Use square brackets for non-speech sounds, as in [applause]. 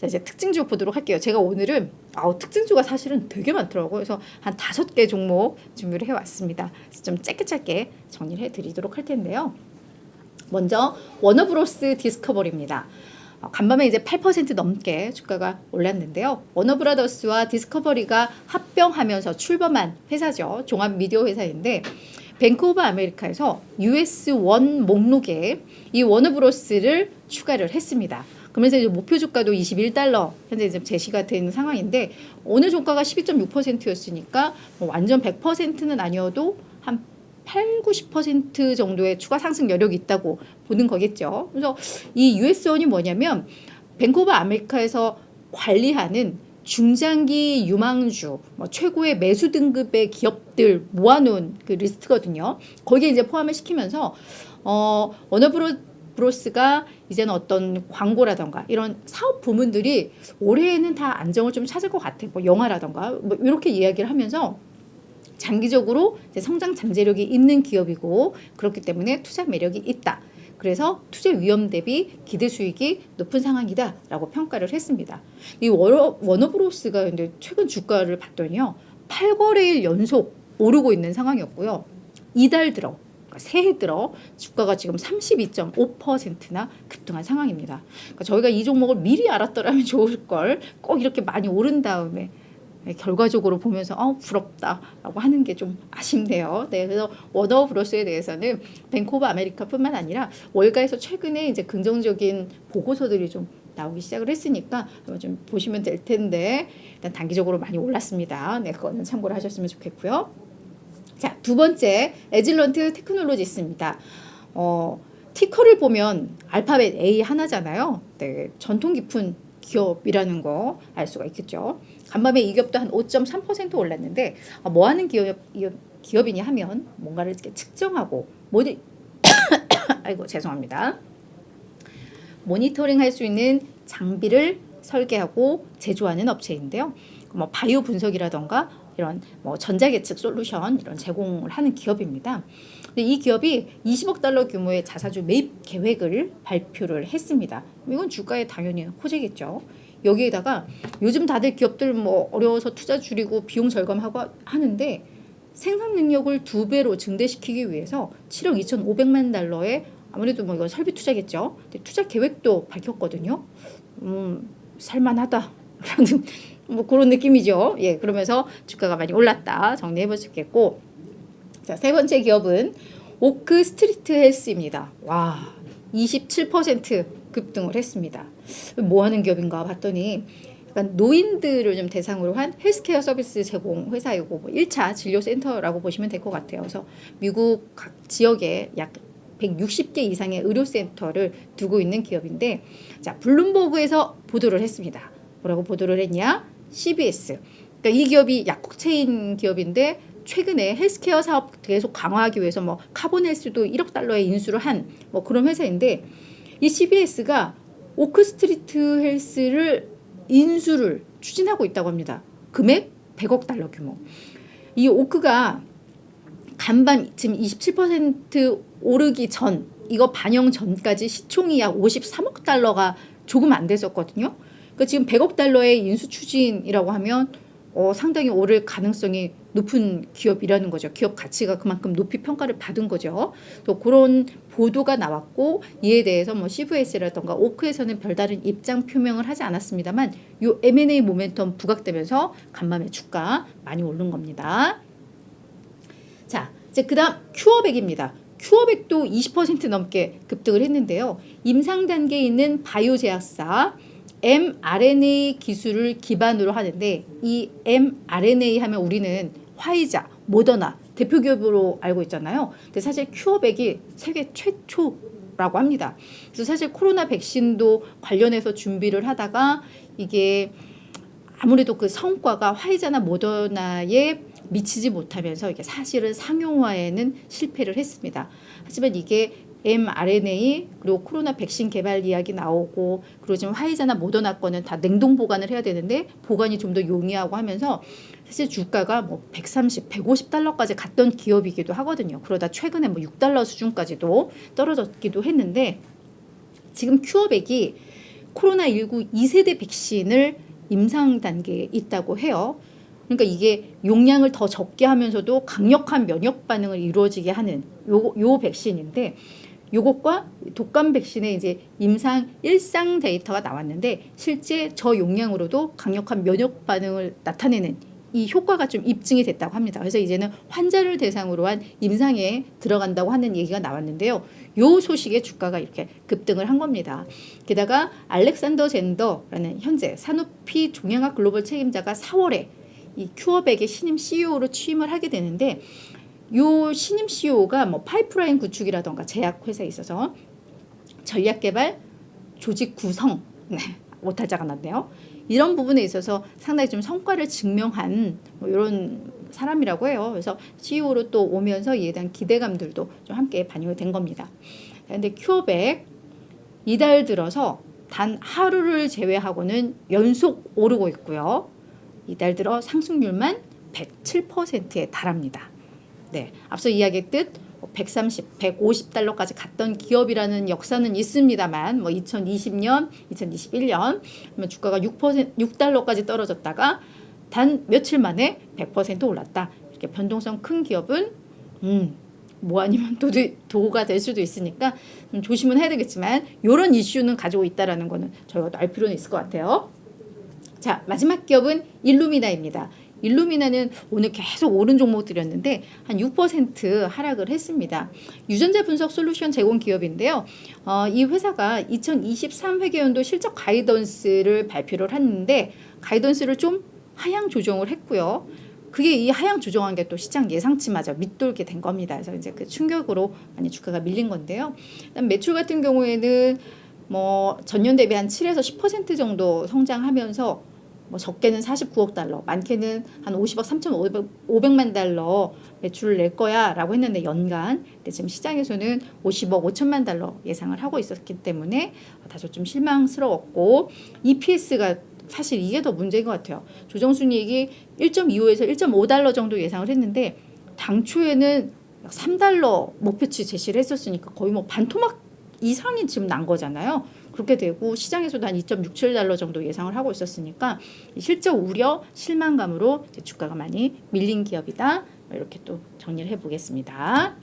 자, 이제 특징주 보도록 할게요. 제가 오늘은 아우 특징주가 사실은 되게 많더라고요. 그래서 한 다섯 개 종목 준비를 해왔습니다. 좀 짧게 짧게 정리를 해드리도록 할 텐데요. 먼저 워너브로스 디스커버리입니다. 어, 간밤에 이제 8% 넘게 주가가 올랐는데요. 워너브라더스와 디스커버리가 합병하면서 출범한 회사죠. 종합 미디어 회사인데 뱅크 오브 아메리카에서 US 원 목록에 이 워너브로스를 추가를 했습니다. 그러면서 이제 목표 주가도 21달러 현재 이제 제시가 된 상황인데 오늘 종가가 12.6%였으니까 뭐 완전 100%는 아니어도 한 8, 90% 정도의 추가 상승 여력이 있다고 보는 거겠죠. 그래서 이 US1이 뭐냐면 뱅코버 아메리카에서 관리하는 중장기 유망주, 뭐 최고의 매수 등급의 기업들 모아놓은 그 리스트거든요. 거기에 이제 포함을 시키면서 어 워너브로 브로스가 이제는 어떤 광고라던가 이런 사업 부문들이 올해에는 다 안정을 좀 찾을 것 같아. 뭐 영화라던가 뭐 이렇게 이야기를 하면서 장기적으로 성장 잠재력이 있는 기업이고 그렇기 때문에 투자 매력이 있다. 그래서 투자 위험 대비 기대 수익이 높은 상황이다라고 평가를 했습니다. 이 워너, 워너브로스가 근데 최근 주가를 봤더니요. 8거래일 연속 오르고 있는 상황이었고요. 이달 들어 그러니까 새해 들어 주가가 지금 32.5%나 급등한 상황입니다. 그러니까 저희가 이 종목을 미리 알았더라면 [laughs] 좋을 걸 꼭 이렇게 많이 오른 다음에 네, 결과적으로 보면서 어 부럽다라고 하는 게 좀 아쉽네요. 네, 그래서 워너브로스에 대해서는 뱅코브 아메리카뿐만 아니라 월가에서 최근에 이제 긍정적인 보고서들이 좀 나오기 시작을 했으니까 좀 보시면 될 텐데 일단 단기적으로 많이 올랐습니다. 네, 그거는 참고를 하셨으면 좋겠고요. 자, 두 번째 에질런트 테크놀로지스입니다. 어, 티커를 보면 알파벳 A 하나잖아요. 네, 전통 깊은 기업이라는 거 알 수가 있겠죠. 간밤에 이 기업도 한 5.3% 올랐는데 아, 뭐 하는 기업, 기업 이냐 하면 뭔가를 측정하고 모니 [coughs] 아이고 죄송합니다. 모니터링 할 수 있는 장비를 설계하고 제조하는 업체인데요. 뭐 바이오 분석이라던가 이런 뭐 전자계측 솔루션 이런 제공을 하는 기업입니다. 근데 이 기업이 20억 달러 규모의 자사주 매입 계획을 발표를 했습니다. 이건 주가에 당연히 호재겠죠. 여기에다가 요즘 다들 기업들 뭐 어려워서 투자 줄이고 비용 절감하고 하는데 생산 능력을 두 배로 증대시키기 위해서 7억 2,500만 달러의 아무래도 뭐 이건 설비 투자겠죠. 투자 계획도 밝혔거든요. 음, 살만하다라는 뭐 그런 느낌이죠. 예, 그러면서 주가가 많이 올랐다 정리해 볼 수 있겠고, 자 세 번째 기업은 오크 스트리트 헬스입니다. 와, 27% 급등을 했습니다. 뭐 하는 기업인가 봤더니 약간 노인들을 좀 대상으로 한 헬스케어 서비스 제공 회사이고 뭐 1차 진료 센터라고 보시면 될 것 같아요. 그래서 미국 각 지역에 약 160개 이상의 의료 센터를 두고 있는 기업인데 자, 블룸버그에서 보도를 했습니다. 뭐라고 보도를 했냐? CBS. 그러니까 이 기업이 약국 체인 기업인데 최근에 헬스케어 사업 계속 강화하기 위해서 뭐 카본헬스도 1억 달러의 인수를 한 뭐 그런 회사인데 이 CBS가 오크 스트리트 헬스를 인수를 추진하고 있다고 합니다. 금액 100억 달러 규모. 이 오크가 간밤 지금 27% 오르기 전 이거 반영 전까지 시총이 약 53억 달러가 조금 안 됐었거든요. 그러니까 지금 100억 달러의 인수 추진이라고 하면 어, 상당히 오를 가능성이 높은 기업이라는 거죠. 기업 가치가 그만큼 높이 평가를 받은 거죠. 또 그런 보도가 나왔고 이에 대해서 뭐 CVS라던가 오크에서는 별다른 입장 표명을 하지 않았습니다만 요 M&A 모멘텀 부각되면서 간밤에 주가 많이 오른 겁니다. 자, 이제 그다음 큐어백입니다. 큐어백도 20% 넘게 급등을 했는데요. 임상 단계에 있는 바이오 제약사 mRNA 기술을 기반으로 하는데 이 mRNA 하면 우리는 화이자, 모더나 대표 기업으로 알고 있잖아요. 근데 사실 큐어백이 세계 최초 라고 합니다. 그래서 사실 코로나 백신도 관련해서 준비를 하다가 이게 아무래도 그 성과가 화이자나 모더나에 미치지 못하면서 이게 사실은 상용화에는 실패를 했습니다. 하지만 이게 mRNA 그리고 코로나 백신 개발 이야기 나오고 그리고 지금 화이자나 모더나 거는 다 냉동 보관을 해야 되는데 보관이 좀 더 용이하고 하면서 사실 주가가 뭐 130, 150달러까지 갔던 기업이기도 하거든요. 그러다 최근에 뭐 6달러 수준까지도 떨어졌기도 했는데 지금 큐어백이 코로나19 2세대 백신을 임상 단계에 있다고 해요. 그러니까 이게 용량을 더 적게 하면서도 강력한 면역 반응을 이루어지게 하는 요, 요 백신인데 요것과 독감 백신의 이제 임상 일상 데이터가 나왔는데 실제 저 용량으로도 강력한 면역 반응을 나타내는 이 효과가 좀 입증이 됐다고 합니다. 그래서 이제는 환자를 대상으로 한 임상에 들어간다고 하는 얘기가 나왔는데요. 요 소식에 주가가 이렇게 급등을 한 겁니다. 게다가 알렉산더 젠더라는 현재 산오피 종양학 글로벌 책임자가 4월에 이 큐어백의 신임 CEO로 취임을 하게 되는데 요 신임 CEO가 뭐 파이프라인 구축이라던가 제약 회사에 있어서 전략 개발, 조직 구성, 네, 오탈자가 났네요. 이런 부분에 있어서 상당히 좀 성과를 증명한 뭐 이런 사람이라고 해요. 그래서 CEO로 또 오면서 이에 대한 기대감들도 좀 함께 반영이 된 겁니다. 그런데 큐어백 이달 들어서 단 하루를 제외하고는 연속 오르고 있고요. 이달 들어 상승률만 107%에 달합니다. 네, 앞서 이야기했듯 130, 150달러까지 갔던 기업이라는 역사는 있습니다만 뭐 2020년, 2021년 그러면 주가가 6% 6달러까지 떨어졌다가 단 며칠 만에 100% 올랐다. 이렇게 변동성 큰 기업은 음, 뭐 아니면 도, 도가 될 수도 있으니까 좀 조심은 해야 되겠지만 이런 이슈는 가지고 있다라는 거는 저희가 알 필요는 있을 것 같아요. 자, 마지막 기업은 일루미나입니다. 일루미나는 오늘 계속 오른 종목들이었는데 한 6% 하락을 했습니다. 유전자 분석 솔루션 제공 기업인데요. 어, 이 회사가 2023 회계연도 실적 가이던스를 발표를 했는데 가이던스를 좀 하향 조정을 했고요. 그게 이 하향 조정한 게 또 시장 예상치마저 밑돌게 된 겁니다. 그래서 이제 그 충격으로 많이 주가가 밀린 건데요. 매출 같은 경우에는 뭐 전년 대비 한 7에서 10% 정도 성장하면서 뭐 적게는 49억 달러, 많게는 한 50억 3,500만 달러 매출을 낼 거야라고 했는데 연간 근데 지금 시장에서는 50억 5천만 달러 예상을 하고 있었기 때문에 다소 좀 실망스러웠고 EPS가 사실 이게 더 문제인 것 같아요. 조정 순이익이 1.25에서 1.5달러 정도 예상을 했는데 당초에는 3달러 목표치 제시를 했었으니까 거의 뭐 반토막 이상이 지금 난 거잖아요. 그렇게 되고 시장에서도 한 2.67달러 정도 예상을 하고 있었으니까 실적 우려, 실망감으로 주가가 많이 밀린 기업이다. 이렇게 또 정리를 해보겠습니다.